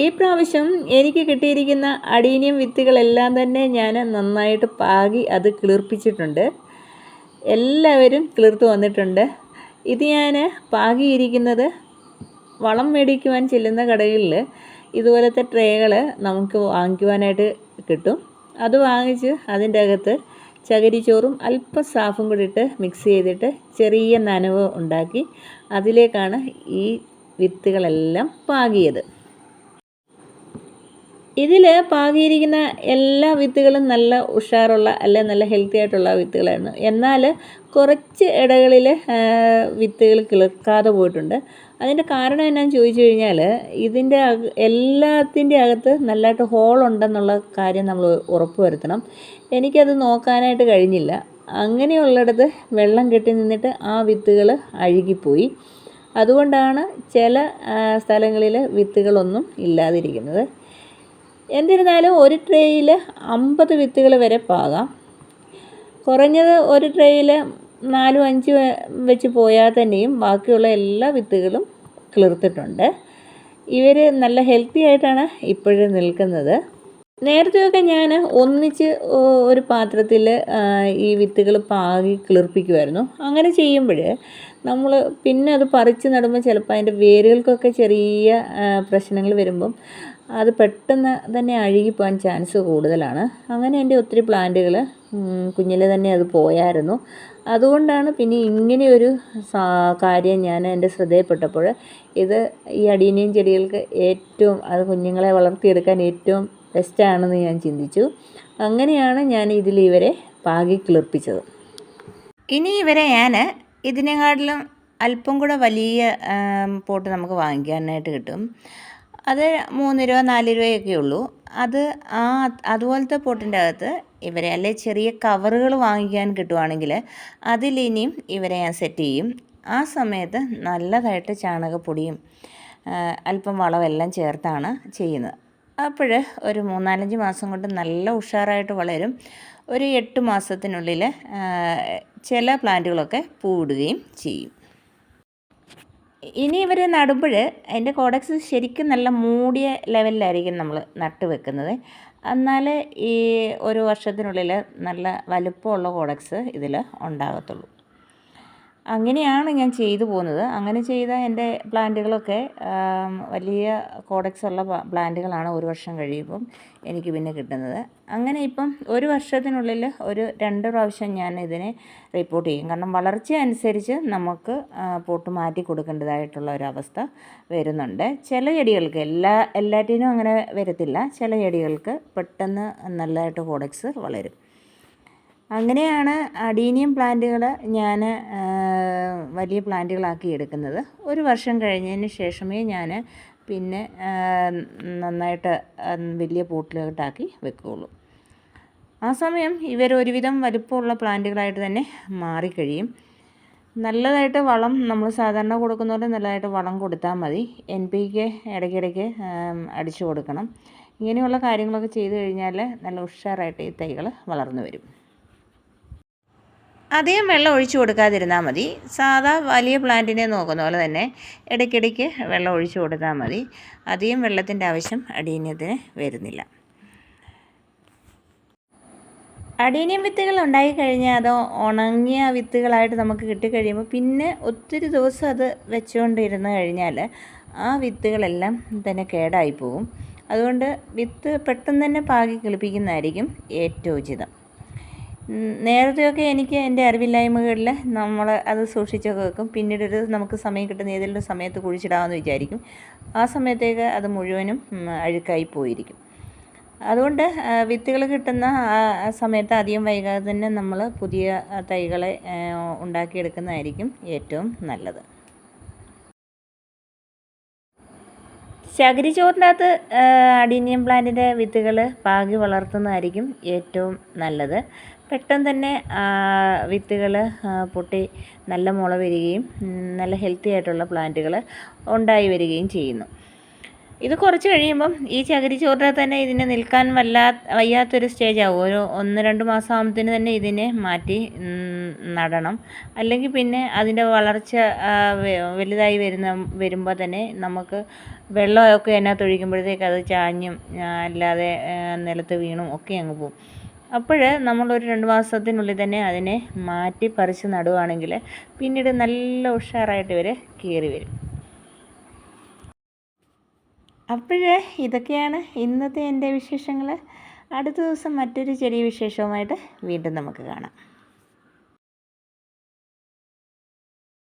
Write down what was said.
ഈ പ്രാവശ്യം എനിക്ക് കിട്ടിയിരിക്കുന്ന അടീനിയം വിത്തുകളെല്ലാം തന്നെ ഞാൻ നന്നായിട്ട് പാകി അത് കിളിർപ്പിച്ചിട്ടുണ്ട്. എല്ലാവരും കിളിർത്ത് വന്നിട്ടുണ്ട്. ഇത് ഞാൻ പാകിയിരിക്കുന്നത് വളം മേടിക്കുവാൻ ചെല്ലുന്ന കടകളിൽ ഇതുപോലത്തെ ട്രേകൾ നമുക്ക് വാങ്ങിക്കുവാനായിട്ട് കിട്ടും. അത് വാങ്ങിച്ച് അതിന്റെ അകത്ത് ചകരിച്ചോറും അല്പം സാഫും കൂടി ഇട്ട് മിക്സ് ചെയ്തിട്ട് ചെറിയ നനവ് ഉണ്ടാക്കി അതിലേക്കാണ് ഈ വിത്തുകളെല്ലാം പാകിയത്. ഇതിൽ പാകിയിരിക്കുന്ന എല്ലാ വിത്തുകളും നല്ല ഉഷാറുള്ള അല്ലെ നല്ല ഹെൽത്തി ആയിട്ടുള്ള വിത്തുകളായിരുന്നു. എന്നാൽ കുറച്ച് ഇടകളിൽ വിത്തുകൾ കിളിർക്കാതെ പോയിട്ടുണ്ട്. അതിന്റെ കാരണം എന്നാന്ന് ചോദിച്ചു കഴിഞ്ഞാൽ ഇതിന്റെ എല്ലാത്തിന്റെ അകത്ത് നല്ലതായിട്ട് ഹോൾ ഉണ്ടെന്നുള്ള കാര്യം നമ്മൾ ഉറപ്പ് വരുത്തണം. എനിക്കത് നോക്കാനായിട്ട് കഴിഞ്ഞില്ല. അങ്ങനെയുള്ളിടത്ത് വെള്ളം കെട്ടി നിന്നിട്ട് ആ വിത്തുകൾ അഴുകിപ്പോയി. അതുകൊണ്ടാണ് ചില സ്ഥലങ്ങളിൽ വിത്തുകളൊന്നും ഇല്ലാതിരിക്കുന്നത്. എന്നിരുന്നാലും ഒരു ട്രേയിൽ അമ്പത് വിത്തുകൾ വരെ പാകാം. കുറഞ്ഞത് ഒരു ട്രേയിൽ നാലും അഞ്ച് വെച്ച് പോയാൽ തന്നെയും ബാക്കിയുള്ള എല്ലാ വിത്തുകളും കിളിർത്തിട്ടുണ്ട്. ഇവർ നല്ല ഹെൽത്തി ആയിട്ടാണ് ഇപ്പോഴും നിൽക്കുന്നത്. നേരത്തെയൊക്കെ ഞാൻ ഒന്നിച്ച് ഒരു പാത്രത്തിൽ ഈ വിത്തുകൾ പാകി കിളിർപ്പിക്കുമായിരുന്നു അങ്ങനെ ചെയ്യുമ്പോൾ നമ്മൾ പിന്നെ അത് പറിച്ച് നടുമ്പോൾ ചിലപ്പോൾ അതിന്റെ വേരുകൾക്കൊക്കെ ചെറിയ പ്രശ്നങ്ങൾ വരുമ്പം അത് പെട്ടെന്ന് തന്നെ അഴുകിപ്പോകാൻ ചാൻസ് കൂടുതലാണ്. അങ്ങനെ എന്റെ ഒത്തിരി പ്ലാന്റുകൾ കുഞ്ഞിലെ തന്നെ അത് പോയായിരുന്നു. അതുകൊണ്ടാണ് പിന്നെ ഇങ്ങനെയൊരു കാര്യം ഞാൻ എന്റെ ശ്രദ്ധയിൽപ്പെട്ടപ്പോൾ ഇത് ഈ അടീനിയം ചെടികൾക്ക് ഏറ്റവും അത് കുഞ്ഞുങ്ങളെ വളർത്തിയെടുക്കാൻ ഏറ്റവും ബെസ്റ്റാണെന്ന് ഞാൻ ചിന്തിച്ചു. അങ്ങനെയാണ് ഞാൻ ഇതിൽ ഇവരെ പാകി കിളിർപ്പിച്ചത്. ഇനി ഇവരെ ഞാൻ ഇതിനെക്കാട്ടിലും അല്പം കൂടെ വലിയ പോട്ട് നമുക്ക് വാങ്ങിക്കാനായിട്ട് കിട്ടും. അത് മൂന്ന് രൂപ നാല് രൂപയൊക്കെ ഉള്ളൂ. അത് ആ അതുപോലത്തെ പോട്ടിന്റെ അകത്ത് ഇവരെ അല്ലെ ചെറിയ കവറുകൾ വാങ്ങിക്കാൻ കിട്ടുവാണെങ്കിൽ അതിലിനിയും ഇവരെ ഞാൻ സെറ്റ് ചെയ്യും. ആ സമയത്ത് നല്ലതായിട്ട് ചാണകപ്പൊടിയും അല്പം വളമെല്ലാം ചേർത്താണ് ചെയ്യുന്നത്. അപ്പോൾ ഒരു മൂന്നാലഞ്ച് മാസം കൊണ്ട് നല്ല ഉഷാറായിട്ട് വളരും. ഒരു എട്ട് മാസത്തിനുള്ളിൽ ചില പ്ലാന്റുകളൊക്കെ പൂവിടുകയും ചെയ്യും. ഇനി ഇവർ നടുമ്പോൾ അതിന്റെ കോഡക്സ് ശരിക്കും നല്ല മൂടിയ ലെവലിലായിരിക്കും നമ്മൾ നട്ട് വെക്കുന്നത്. എന്നാൽ ഈ ഒരു വർഷത്തിനുള്ളിൽ നല്ല വലുപ്പമുള്ള കോഡക്സ് ഇതിൽ ഉണ്ടാകത്തുള്ളൂ. അങ്ങനെയാണ് ഞാൻ ചെയ്തു പോകുന്നത്. അങ്ങനെ ചെയ്ത എന്റെ പ്ലാന്റുകളൊക്കെ വലിയ കോഡക്സ് ഉള്ള പ്ലാന്റുകളാണ് ഒരു വർഷം കഴിയുമ്പം എനിക്ക് പിന്നെ കിട്ടുന്നത്. അങ്ങനെ ഇപ്പം ഒരു വർഷത്തിനുള്ളിൽ ഒരു രണ്ട് പ്രാവശ്യം ഞാൻ ഇതിനെ റിപ്പോർട്ട് ചെയ്യും. കാരണം വളർച്ച അനുസരിച്ച് നമുക്ക് പോട്ട് മാറ്റി കൊടുക്കേണ്ടതായിട്ടുള്ള ഒരവസ്ഥ വരുന്നുണ്ട്. ചില ചെടികൾക്ക് എല്ലാ എല്ലാറ്റിനും അങ്ങനെ വരത്തില്ല. ചില ചെടികൾക്ക് പെട്ടെന്ന് നല്ലതായിട്ട് കോഡക്സ് വളരും. അങ്ങനെയാണ് അഡീനിയം പ്ലാന്റുകൾ ഞാൻ വലിയ പ്ലാന്റുകളാക്കി എടുക്കുന്നത്. ഒരു വർഷം കഴിഞ്ഞതിന് ശേഷമേ ഞാൻ പിന്നെ നന്നായിട്ട് വലിയ പോട്ടിലോട്ടാക്കി വെക്കുകയുള്ളൂ ആ സമയം ഇവർ ഒരുവിധം വലുപ്പമുള്ള പ്ലാന്റുകളായിട്ട് തന്നെ മാറിക്കഴിയും നല്ലതായിട്ട് വളം നമ്മൾ സാധാരണ കൊടുക്കുന്നവരെ നല്ലതായിട്ട് വളം കൊടുത്താൽ മതി. എൻ പി കെ ഇടയ്ക്കിടയ്ക്ക് അടിച്ചു കൊടുക്കണം. ഇങ്ങനെയുള്ള കാര്യങ്ങളൊക്കെ ചെയ്തു കഴിഞ്ഞാൽ നല്ല ഉഷാറായിട്ട് ഈ തൈകൾ വളർന്നു വരും. അധികം വെള്ളം ഒഴിച്ചു കൊടുക്കാതിരുന്നാൽ മതി. സാധാ വലിയ പ്ലാന്റിനെ നോക്കുന്ന പോലെ തന്നെ ഇടയ്ക്കിടയ്ക്ക് വെള്ളം ഒഴിച്ചു കൊടുത്താൽ മതി. അധികം വെള്ളത്തിന്റെ ആവശ്യം അടീനിയത്തിന് വരുന്നില്ല. അടീനിയം വിത്തുകൾ ഉണ്ടായി കഴിഞ്ഞാൽ അത് ഉണങ്ങിയ വിത്തുകളായിട്ട് നമുക്ക് കിട്ടിക്കഴിയുമ്പോൾ പിന്നെ ഒത്തിരി ദിവസം അത് വെച്ചുകൊണ്ടിരുന്ന് കഴിഞ്ഞാൽ ആ വിത്തുകളെല്ലാം തന്നെ കേടായി പോകും. അതുകൊണ്ട് വിത്ത് പെട്ടെന്ന് തന്നെ പാകി കിളിപ്പിക്കുന്നതായിരിക്കും ഏറ്റവും ഉചിതം. നേരത്തെയൊക്കെ എനിക്ക് എന്റെ അറിവില്ലായ്മകളിൽ നമ്മൾ അത് സൂക്ഷിച്ചൊക്കെ വെക്കും. പിന്നീടൊരു നമുക്ക് സമയം കിട്ടുന്ന ഏതെങ്കിലും സമയത്ത് കുഴിച്ചിടാമെന്ന് വിചാരിക്കും. ആ സമയത്തേക്ക് അത് മുഴുവനും അഴുക്കായി പോയിരിക്കും. അതുകൊണ്ട് വിത്തുകൾ കിട്ടുന്ന സമയത്ത് അധികം വൈകാതെ തന്നെ നമ്മൾ പുതിയ തൈകളെ ഉണ്ടാക്കിയെടുക്കുന്നതായിരിക്കും ഏറ്റവും നല്ലത്. ചകിരിച്ചോറിന്റെ അകത്ത് അഡീനിയം പ്ലാന്റിന്റെ വിത്തുകൾ പാകി വളർത്തുന്നതായിരിക്കും ഏറ്റവും നല്ലത്. പെട്ടെന്ന് തന്നെ വിത്തുകൾ പൊട്ടി നല്ല മുള വരികയും നല്ല ഹെൽത്തി ആയിട്ടുള്ള പ്ലാന്റുകൾ ഉണ്ടായി വരികയും ചെയ്യുന്നു. ഇത് കുറച്ച് കഴിയുമ്പം ഈ ചകിരിച്ചോറിൽ തന്നെ ഇതിനെ നിൽക്കാൻ വല്ലാ വയ്യാത്തൊരു സ്റ്റേജ് ആവും. ഒരു ഒന്ന് രണ്ട് മാസം ആകുമ്പത്തിന് തന്നെ ഇതിനെ മാറ്റി നടണം. അല്ലെങ്കിൽ പിന്നെ അതിന്റെ വളർച്ച വലുതായി വരുന്ന വരുമ്പോൾ തന്നെ നമുക്ക് വെള്ളമൊക്കെ അതിനകത്ത് ഒഴിക്കുമ്പോഴത്തേക്ക് അത് ചാഞ്ഞും അല്ലാതെ നിലത്ത് വീണും ഒക്കെ അങ്ങ് പോകും അപ്പോൾ നമ്മളൊരു രണ്ട് മാസത്തിനുള്ളിൽ തന്നെ അതിനെ മാറ്റി പറിച്ച് നടുവാണെങ്കിൽ പിന്നീട് നല്ല ഉഷാറായിട്ട് ഇവർ കയറി വരും. അപ്പോഴേ ഇതൊക്കെയാണ് ഇന്നത്തെ എന്റെ വിശേഷങ്ങൾ. അടുത്ത ദിവസം മറ്റൊരു ചെറിയ വിശേഷവുമായിട്ട് വീണ്ടും നമുക്ക് കാണാം.